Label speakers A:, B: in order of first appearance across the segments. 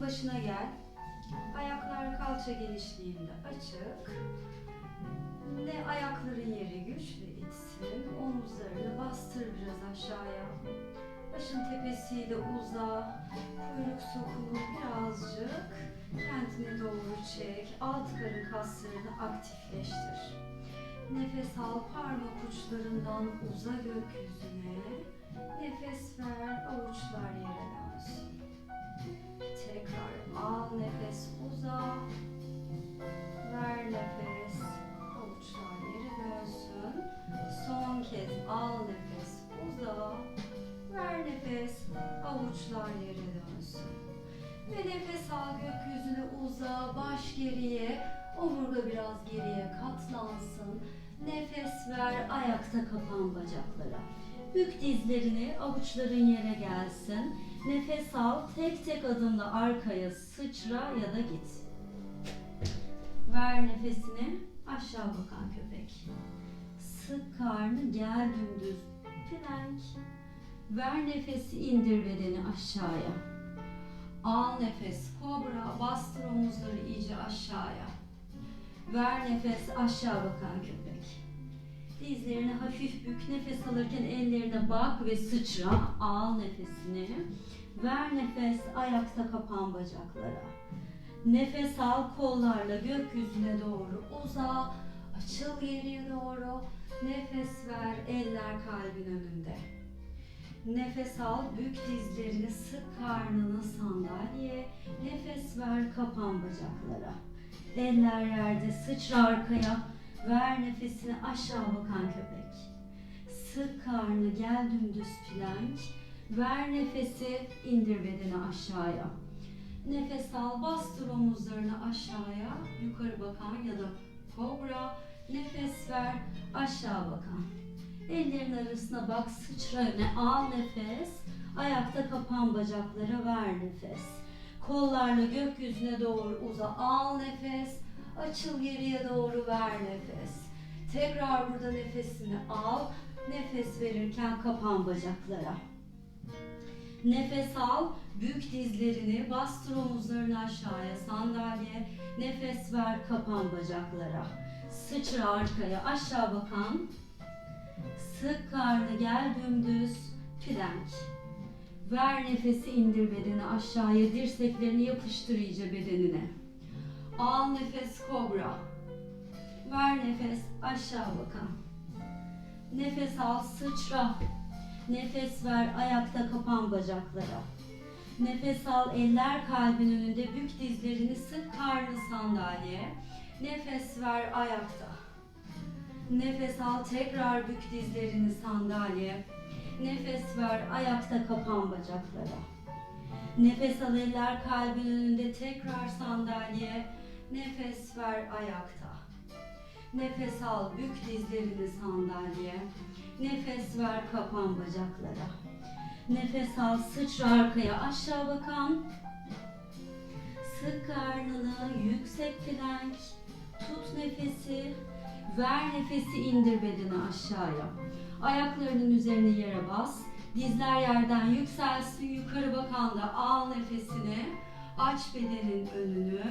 A: Başın başına gel. Ayaklar kalça genişliğinde açık. Ne ayakların yeri güçlü itsin. Omuzlarını bastır biraz aşağıya. Başın tepesiyle uza. Kuyruk sokulur birazcık. Kendine doğru çek. Alt karın kaslarını aktifleştir. Nefes al parmak uçlarından uza gökyüzüne. Nefes ver avuçlar nefes al gökyüzüne uza. Baş geriye. Omurga biraz geriye katlansın. Nefes ver ayakta kapan bacaklara. Bük dizlerini avuçların yere gelsin. Nefes al tek tek adımla arkaya sıçra ya da git. Ver nefesini aşağı bakan köpek. Sık karnı gel dümdüz plank. Ver nefesi indir bedeni aşağıya. Al nefes kobra bastır omuzları iyice aşağıya. Ver nefes aşağı bakan köpek. Dizlerini hafif bük nefes alırken ellerine bak ve sıçra. Al nefesini. Ver nefes ayakta kapan bacaklara. Nefes al kollarla gökyüzüne doğru uza. Açıl geriye doğru. Nefes ver eller kalbin önünde. Nefes al bük dizlerini sık karnını sandalyeye. Nefes ver kapan bacaklara. Eller yerde sıçra arkaya. Ver nefesini aşağı bakan köpek. Sık karnı gel dümdüz plank. Ver nefesi indir bedeni aşağıya. Nefes al bastır omuzlarını aşağıya. Yukarı bakan ya da kobra. Nefes ver aşağı bakan. Ellerin arasına bak sıçra öne al nefes. Ayakta kapan bacaklara ver nefes. Kollarla gökyüzüne doğru uza al nefes. Açıl geriye doğru ver nefes. Tekrar burada nefesini al. Nefes verirken kapan bacaklara. Nefes al. Bük dizlerini bastır omuzlarını aşağıya sandalye. Nefes ver kapan bacaklara. Sıçra arkaya aşağı bakan. Sık karnı gel dümdüz plank. Ver nefesi indir bedeni aşağıya dirseklerini yapıştır iyice bedenine. Al nefes kobra. Ver nefes aşağı bakan. Nefes al sıçra. Nefes ver ayakta kapan bacaklara. Nefes al eller kalbin önünde bük dizlerini sık karnı sandalyeye. Nefes ver ayakta. Nefes al tekrar bük dizlerini sandalyeye. Nefes ver ayakta kapan bacaklara. Nefes al eller kalbin önünde tekrar sandalye. Nefes ver ayakta. Nefes al bük dizlerini sandalye. Nefes ver kapan bacaklara. Nefes al sıçra arkaya aşağı bakan. Sık karnını yüksek plank. Tut nefesi. Ver nefesi indir bedeni aşağıya. Ayaklarının üzerine yere bas. Dizler yerden yükselsin. Yukarı bakan da al nefesini. Aç bedenin önünü.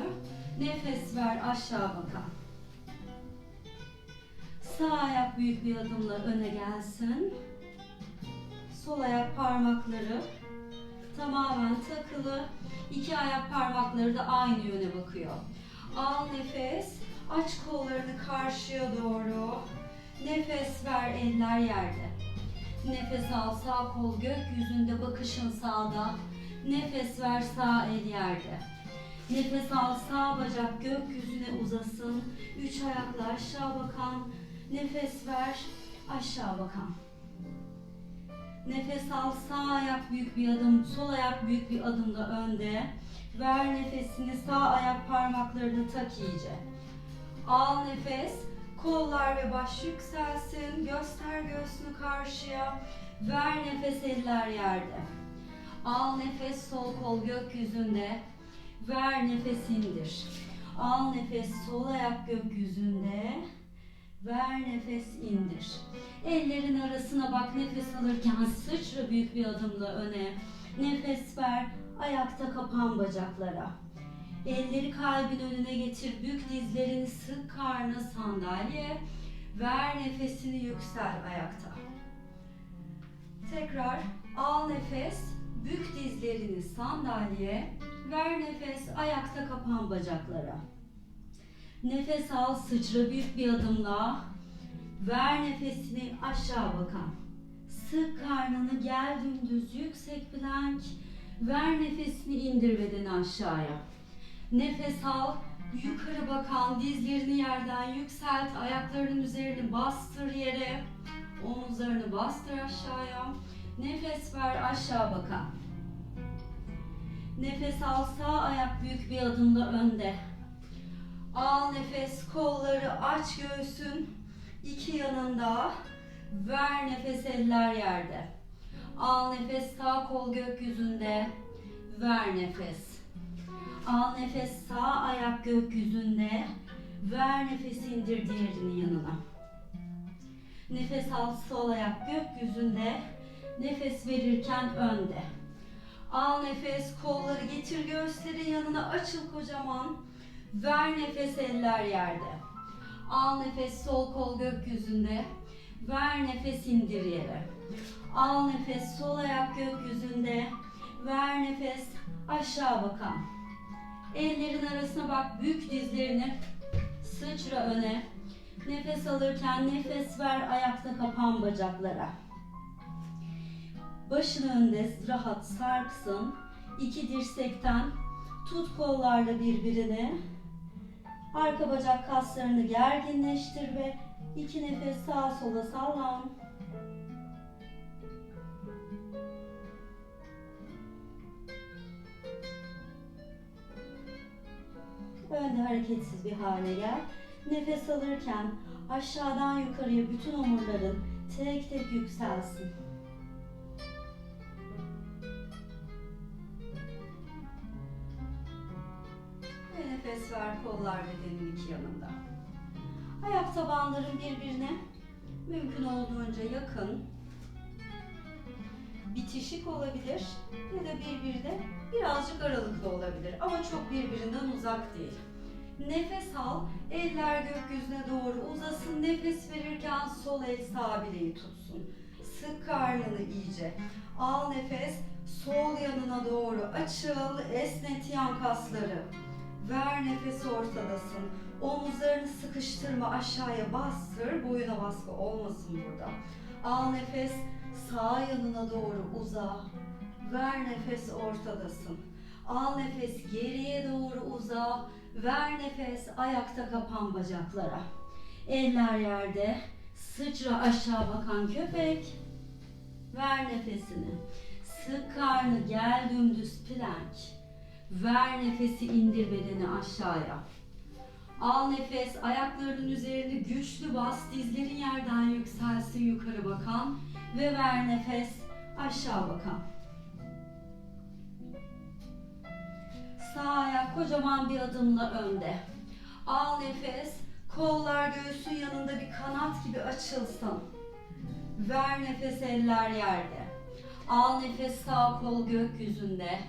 A: Nefes ver aşağı bakan. Sağ ayak büyük bir adımla öne gelsin. Sol ayak parmakları tamamen takılı. İki ayak parmakları da aynı yöne bakıyor. Al nefes. Aç kollarını karşıya doğru. Nefes ver eller yerde. Nefes al sağ kol gökyüzünde bakışın sağda. Nefes ver sağ el yerde. Nefes al sağ bacak gökyüzüne uzasın. Üç ayakla aşağı bakan. Nefes ver aşağı bakan. Nefes al sağ ayak büyük bir adım, sol ayak büyük bir adımda önde. Ver nefesini sağ ayak parmaklarını tak iyice. Al nefes. Kollar ve baş yükselsin. Göster göğsünü karşıya. Ver nefes eller yerde. Al nefes sol kol gökyüzünde. Ver nefes indir. Al nefes sol ayak gökyüzünde. Ver nefes indir. Ellerin arasına bak nefes alırken sıçra büyük bir adımla öne. Nefes ver Ayakta kapan bacaklara. Elleri kalbin önüne getir. Bük dizlerini sık karnı sandalye. Ver nefesini yüksel ayakta. Tekrar al nefes. Bük dizlerini sandalye. Ver nefes ayakta kapan bacaklara. Nefes al sıçra büyük bir adımla. Ver nefesini aşağı bakan. Sık karnını gel dümdüz yüksek plank. Ver nefesini indir bedeni aşağıya. Nefes al yukarı bakan dizlerini yerden yükselt. Ayaklarının üzerini bastır yere. Omuzlarını bastır aşağıya. Nefes ver aşağı bakan. Nefes al sağ ayak büyük bir adımla önde. Al nefes kolları aç göğsün iki yanında. Ver nefes eller yerde. Al nefes sağ kol gökyüzünde. Ver nefes. Al nefes sağ ayak gökyüzünde. Ver nefes indir diğerinin yanına. Nefes al sol ayak gökyüzünde. Nefes verirken önde. Al nefes kolları getir göğüslerin yanına açıl kocaman. Ver nefes eller yerde. Al nefes sol kol gökyüzünde. Ver nefes indir yere. Al nefes sol ayak gökyüzünde. Ver nefes aşağı bakan. Ellerin arasına bak büyük dizlerini sıçra öne. Nefes alırken nefes ver ayakta kapan bacaklara. Başın önde rahat sarksın. İki dirsekten tut kollarla birbirini. Arka bacak kaslarını gerginleştir ve iki nefes sağa sola sallan. Önde hareketsiz bir hale gel. Nefes alırken aşağıdan yukarıya bütün omurların tek tek yükselsin. Ve nefes ver kollar bedenin iki yanında. Ayak tabanların birbirine mümkün olduğunca yakın. Bitişik olabilir ya da birbirine birazcık aralıklı olabilir ama çok birbirinden uzak değil. Nefes al, eller gökyüzüne doğru uzasın. Nefes verirken sol el sağ bileği tutsun. Sık karnını iyice. Al nefes, sol yanına doğru açıl, esnet yan kasları. Ver nefes ortadasın. Omuzlarını sıkıştırma aşağıya bastır. Boyuna baskı olmasın burada. Al nefes sağ yanına doğru uza. Ver nefes ortadasın. Al nefes geriye doğru uza. Ver nefes ayakta kapan bacaklara. Eller yerde. Sıçra aşağı bakan köpek. Ver nefesini. Sık karnı gel dümdüz plank. Ver nefesi indir bedeni aşağıya. Al nefes ayaklarının üzerini güçlü bas. Dizlerin yerden yükselsin yukarı bakan. Ve ver nefes aşağı bakan. Sağ ayak kocaman bir adımla önde. Al nefes. Kollar göğsün yanında bir kanat gibi açılsın. Ver nefes eller yerde. Al nefes sağ kol gökyüzünde.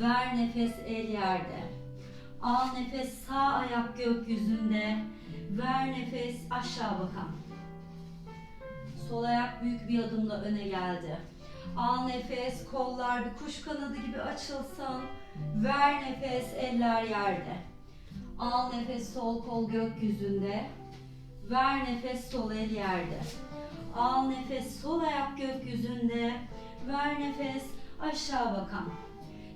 A: Ver nefes el yerde. Al nefes sağ ayak gökyüzünde. Ver nefes aşağı bakan. Sol ayak büyük bir adımla öne geldi. Al nefes kollar bir kuş kanadı gibi açılsın. Ver nefes eller yerde. Al nefes sol kol gökyüzünde. Ver nefes sol el yerde. Al nefes sol ayak gökyüzünde. Ver nefes aşağı bakan.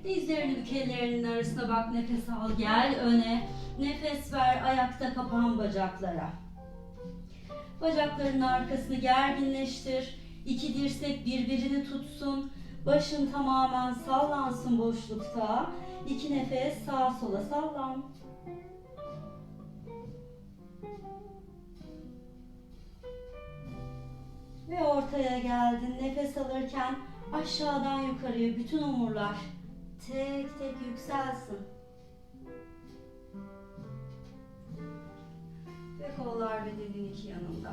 A: Dizlerini bük arasına bak nefes al gel öne. Nefes ver ayakta kapan bacaklara. Bacaklarının arkasını gerginleştir. İki dirsek birbirini tutsun. Başın tamamen sallansın boşlukta. İki nefes sağa sola sallan. Ve ortaya geldin. Nefes alırken aşağıdan yukarıya bütün omurlar tek tek yükselsin. Ve kollar bedenin iki yanında.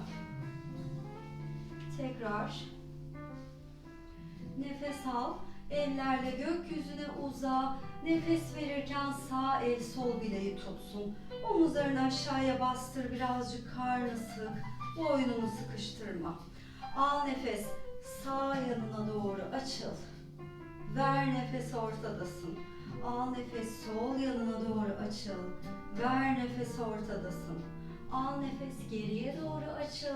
A: Tekrar nefes al. Ellerle gökyüzüne uza. Nefes verirken sağ el sol bileği tutsun. Omuzlarını aşağıya bastır. Birazcık karnı sık. Boynunu sıkıştırma. Al nefes. Sağ yanına doğru açıl. Ver nefes ortadasın. Al nefes sol yanına doğru açıl. Ver nefes ortadasın. Nefes geriye doğru açıl.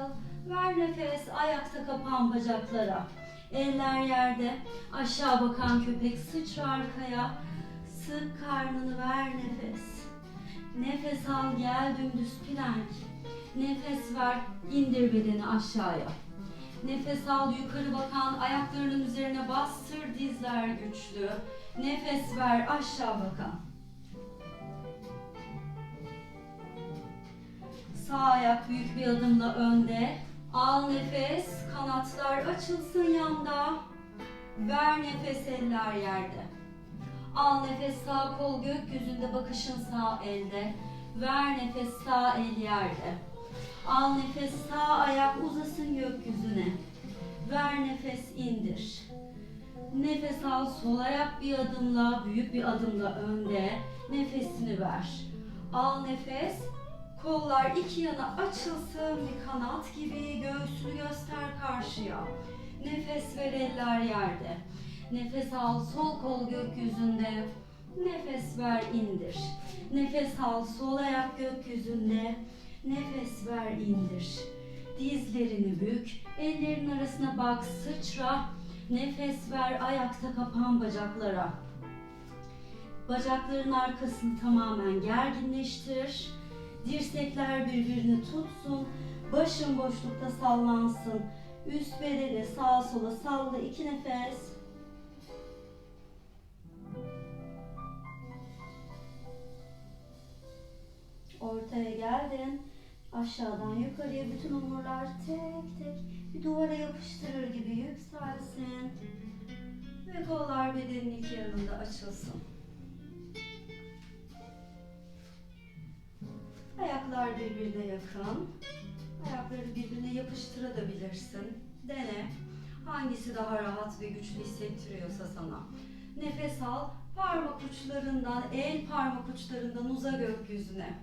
A: Ver nefes ayakta kapan bacaklara. Eller yerde. Aşağı bakan köpek sıçra arkaya. Sık karnını ver nefes. Nefes al gel dümdüz plank. Nefes ver indir bedeni aşağıya. Nefes al yukarı bakan ayaklarının üzerine bastır dizler güçlü. Nefes ver aşağı bakan. Sağ ayak büyük bir adımla önde. Al nefes, kanatlar açılsın yanda. Ver nefes eller yerde. Al nefes sağ kol gökyüzünde bakışın sağ elde. Ver nefes sağ el yerde. Al nefes sağ ayak uzasın gökyüzüne. Ver nefes indir. Nefes al sol ayak bir adımla büyük bir adımla önde. Nefesini ver. Al nefes. Kollar iki yana açılsın bir kanat gibi göğsünü göster karşıya. Nefes ver eller yerde. Nefes al sol kol gökyüzünde. Nefes ver indir. Nefes al sol ayak gökyüzünde. Nefes ver indir. Dizlerini bük. Ellerin arasına bak sıçra. Nefes ver ayakta kapan bacaklara. Bacakların arkasını tamamen gerginleştir. Dirsekler birbirini tutsun. Başın boşlukta sallansın. Üst bedeni sağa sola salla. iki nefes. Ortaya geldin. Aşağıdan yukarıya bütün omurlar tek tek bir duvara yapıştırır gibi yükselsin. Ve kollar bedenin iki yanında açılsın. Ayaklar birbirine yakın. Ayakları birbirine yapıştırabilirsin. Dene. Hangisi daha rahat ve güçlü hissettiriyorsa sana. Nefes al. Parmak uçlarından, el parmak uçlarından uza gökyüzüne.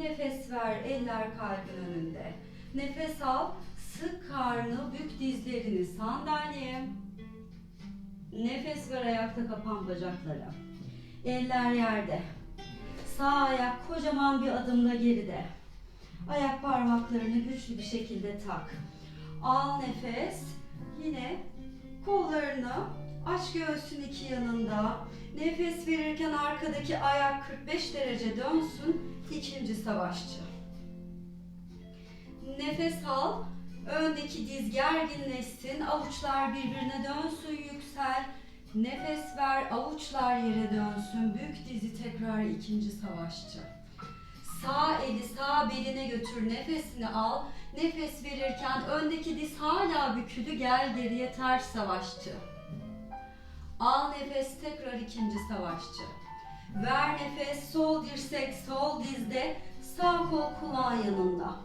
A: Nefes ver, eller kalbin önünde. Nefes al, sık karnı, bük dizlerini sandalyeye. Nefes ver ayakta kapan bacaklara. Eller yerde. Sağ ayak kocaman bir adımla geride. Ayak parmaklarını güçlü bir şekilde tak. Al nefes. Yine kollarını aç göğsün iki yanında. Nefes verirken arkadaki ayak 45 derece dönsün. İkinci savaşçı. Nefes al. Öndeki diz gerginleşsin. Avuçlar birbirine dönsün. Yüksel. Nefes ver. Avuçlar yere dönsün. Bük dizi tekrar ikinci savaşçı. Sağ eli sağ beline götür. Nefesini al. Nefes verirken öndeki diz hala bükülü. Gel geriye ters savaşçı. Al nefes tekrar ikinci savaşçı. Ver nefes sol dirsek sol dizde sağ kol kulağın yanında.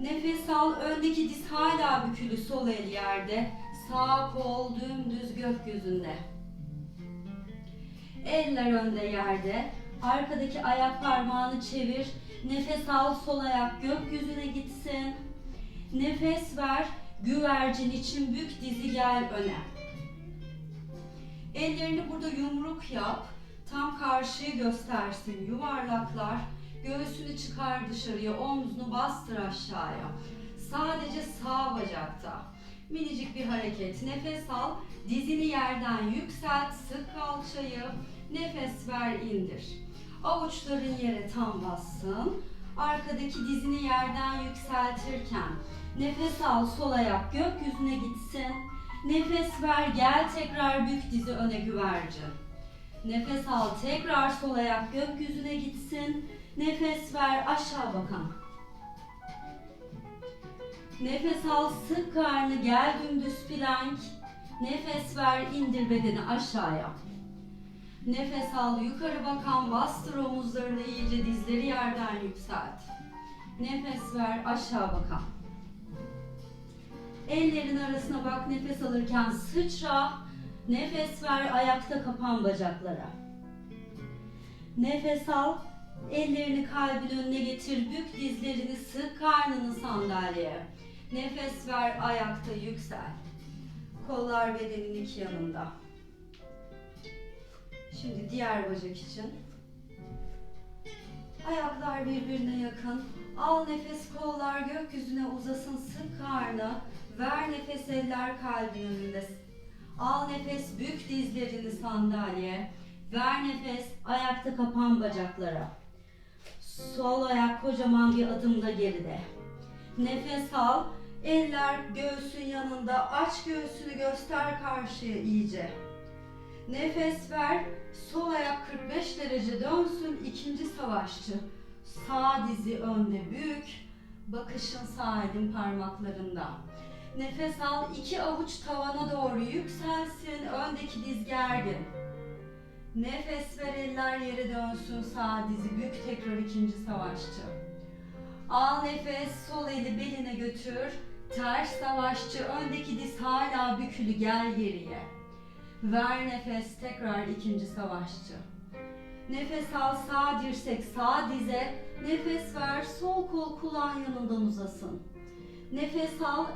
A: Nefes al öndeki diz hala bükülü sol el yerde. Sağ kol dümdüz gökyüzünde. Eller önde yerde. Arkadaki ayak parmağını çevir. Nefes al sol ayak gökyüzüne gitsin. Nefes ver. Güvercin için bük dizi gel öne. Ellerini burada yumruk yap. Tam karşıyı göstersin. Yuvarlaklar. Göğsünü çıkar dışarıya. Omzunu bastır aşağıya. Sadece sağ bacakta. Minicik bir hareket. Nefes al. Dizini yerden yükselt. Sık kalçayı. Nefes ver indir. Avuçların yere tam bassın. Arkadaki dizini yerden yükseltirken nefes al sol ayak gökyüzüne gitsin. Nefes ver gel tekrar bük dizi öne güvercin. Nefes al tekrar sol ayak gökyüzüne gitsin. Nefes ver aşağı bakan. Nefes al sık karnı gel dümdüz plank. Nefes ver indir bedeni aşağıya. Nefes al yukarı bakan bastır omuzlarını iyice dizleri yerden yükselt. Nefes ver aşağı bakan. Ellerin arasına bak nefes alırken sıçra. Nefes ver, ayakta kapan bacaklara. Nefes al, ellerini kalbin önüne getir, bük dizlerini sık, karnını sandalyeye. Nefes ver, ayakta yüksel. Kollar bedenin iki yanında. Şimdi diğer bacak için. Ayaklar birbirine yakın. Al nefes, kollar gökyüzüne uzasın, sık karnı. Ver nefes, eller kalbin önünde. Al nefes, bük dizlerini sandalye. Ver nefes, ayakta kapan bacaklara. Sol ayak kocaman bir adımda geride. Nefes al, eller göğsün yanında. Aç göğsünü göster karşıya iyice. Nefes ver, sol ayak 45 derece dönsün. ikinci savaşçı. Sağ dizi önde büyük, bakışın sağ elin parmaklarında. Nefes al, iki avuç tavana doğru yükselsin, öndeki diz gergin. Nefes ver, eller yere dönsün, sağ dizi bük, tekrar ikinci savaşçı. Al nefes, sol eli beline götür, ters savaşçı, öndeki diz hala bükülü, gel geriye. Ver nefes, tekrar ikinci savaşçı. Nefes al, sağ dirsek, sağ dize, nefes ver, sol kol kulağın yanından uzasın. Nefes al,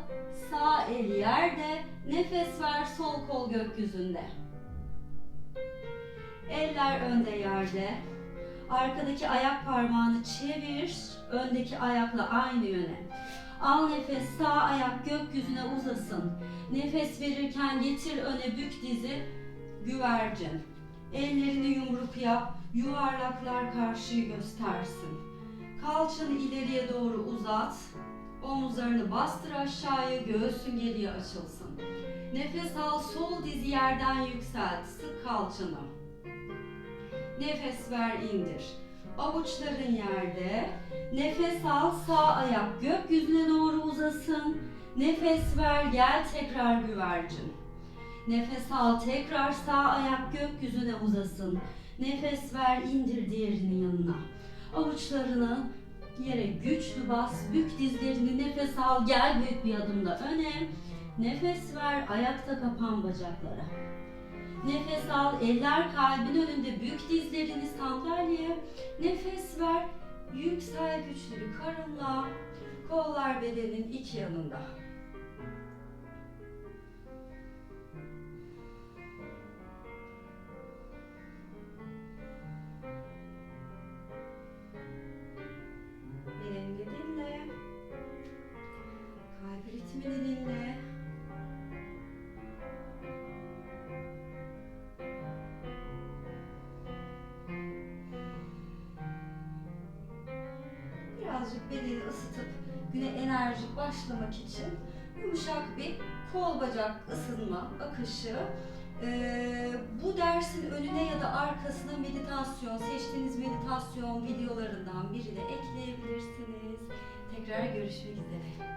A: sağ el yerde, nefes ver, sol kol gökyüzünde. Eller önde yerde. Arkadaki ayak parmağını çevir, öndeki ayakla aynı yöne. Al nefes, sağ ayak gökyüzüne uzasın. Nefes verirken getir öne bük dizi, güvercin. Ellerini yumruk yap, yuvarlaklar karşıyı göstersin. Kalçanı ileriye doğru uzat. Omuzlarını bastır aşağıya, göğsün geriye açılsın. Nefes al, sol dizi yerden yükselt, sık kalçanı. Nefes ver, indir. Avuçların yerde. Nefes al, sağ ayak gökyüzüne doğru uzasın. Nefes ver, gel tekrar güvercin. Nefes al, tekrar sağ ayak gökyüzüne uzasın. Nefes ver, indir diğerinin yanına. Avuçlarını yere güçlü bas, bük dizlerini nefes al, gel büyük bir adımda öne. Nefes ver, ayakta kapan bacaklara. Nefes al, eller kalbin önünde, bük dizlerini sandalyeye. Nefes ver, yüksel güçlü karınla. Kollar bedenin iki yanında. Bedenini dinle. Kalp ritmini dinle. Bedeni ısıtıp güne enerjik başlamak için yumuşak bir kol bacak ısınma akışı. Ee, bu dersin önüne ya da arkasına meditasyon, seçtiğiniz meditasyon videolarından birini ekleyebilirsiniz. Tekrar görüşmek üzere.